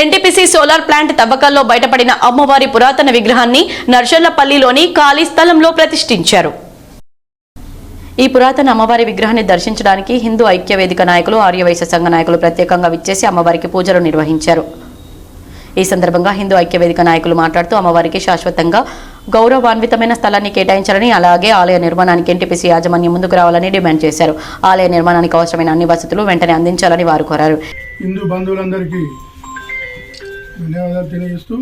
NTPC solar plant తవ్వకాల్లో బయటపడిన అమ్మవారి పురాతన విగ్రహాన్ని నర్షల్లపల్లిలోని ఖాళీ స్థలంలో ప్రతిష్ఠించారు. ఈ పురాతన అమ్మవారి విగ్రహాన్ని దర్శించడానికి హిందూ ఐక్య వేదిక నాయకులు ఆర్యవైశ్య సంఘ నాయకులు ప్రత్యేకంగా విచ్చేసి అమ్మవారికి పూజలు నిర్వహించారు. ఈ సందర్భంగా హిందూ ఐక్య వేదిక నాయకులు మాట్లాడుతూ అమ్మవారికి శాశ్వతంగా గౌరవాన్వితమైన స్థలాన్ని కేటాయించాలని అలాగే ఆలయ నిర్మాణానికి ఎన్టీపీసీ యాజమాన్యం ముందుకు రావాలని డిమాండ్ చేశారు. ఆలయ నిర్మాణానికి అవసరమైన అన్ని వసతులు వెంటనే అందించాలని వారు కోరారు. హిందూ బంధువులందరికీ ధన్యవాదాలు తెలియజేస్తూ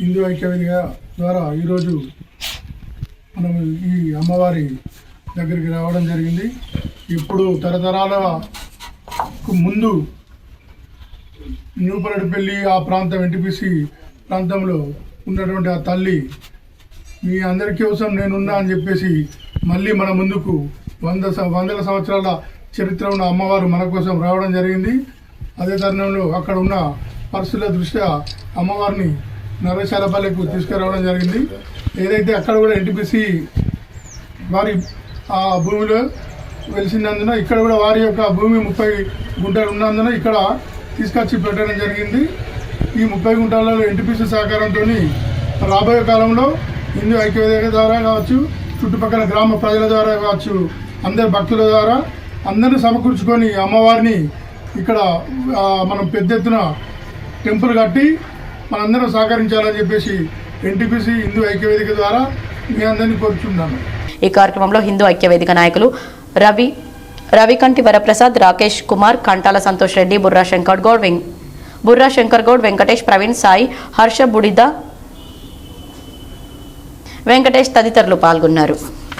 హిందూ ఐక్యవేదిక ద్వారా ఈరోజు మనం ఈ అమ్మవారి దగ్గరికి రావడం జరిగింది. ఇప్పుడు తరతరాలకు ముందు న్యూపరడిపల్లి ఆ ప్రాంతం ఎన్టీపీసీ ప్రాంతంలో ఉన్నటువంటి ఆ తల్లి మీ అందరి కోసం నేనున్నా అని చెప్పేసి మళ్ళీ మన ముందుకు వంద వందల సంవత్సరాల చరిత్ర ఉన్న అమ్మవారు మన కోసం రావడం జరిగింది. అదే తరుణంలో అక్కడ ఉన్న పరిస్థితుల దృష్ట్యా అమ్మవారిని నరశాలపల్లెకు తీసుకురావడం జరిగింది. ఏదైతే అక్కడ కూడా ఎన్టీపీసీ వారి ఆ భూమిలో వెలిసినందున ఇక్కడ కూడా వారి యొక్క భూమి ముప్పై గుంటలు ఉన్నందున ఇక్కడ తీసుకొచ్చి పెట్టడం జరిగింది. ఈ ముప్పై గుంటలలో ఎన్టీపీసీ సహకారంతో రాబోయే కాలంలో హిందూ ఐక్యవేదిక ద్వారా కావచ్చు చుట్టుపక్కల గ్రామ ప్రజల ద్వారా కావచ్చు అందరి భక్తుల ద్వారా అందరిని సమకూర్చుకొని అమ్మవారిని ఇక్కడ మనం పెద్ద ఎత్తున టెంపుల్ కట్టి మనందరం సహకరించాలని చెప్పేసి ఎన్టీపీసీ హిందూ ఐక్యవేదిక ద్వారా మీ అందరినీ కోరుచున్నాను. ఈ కార్యక్రమంలో హిందూ ఐక్యవేదిక నాయకులు రవి రవికంటి వరప్రసాద్ రాకేష్ కుమార్ కంటాల సంతోష్ రెడ్డి బుర్రా శంకర్ గౌడ్ వెం బుర్రా శంకర్ గౌడ్ వెంకటేష్ ప్రవీణ్ సాయి హర్ష బుడిద వెంకటేష్ తదితరులు పాల్గొన్నారు.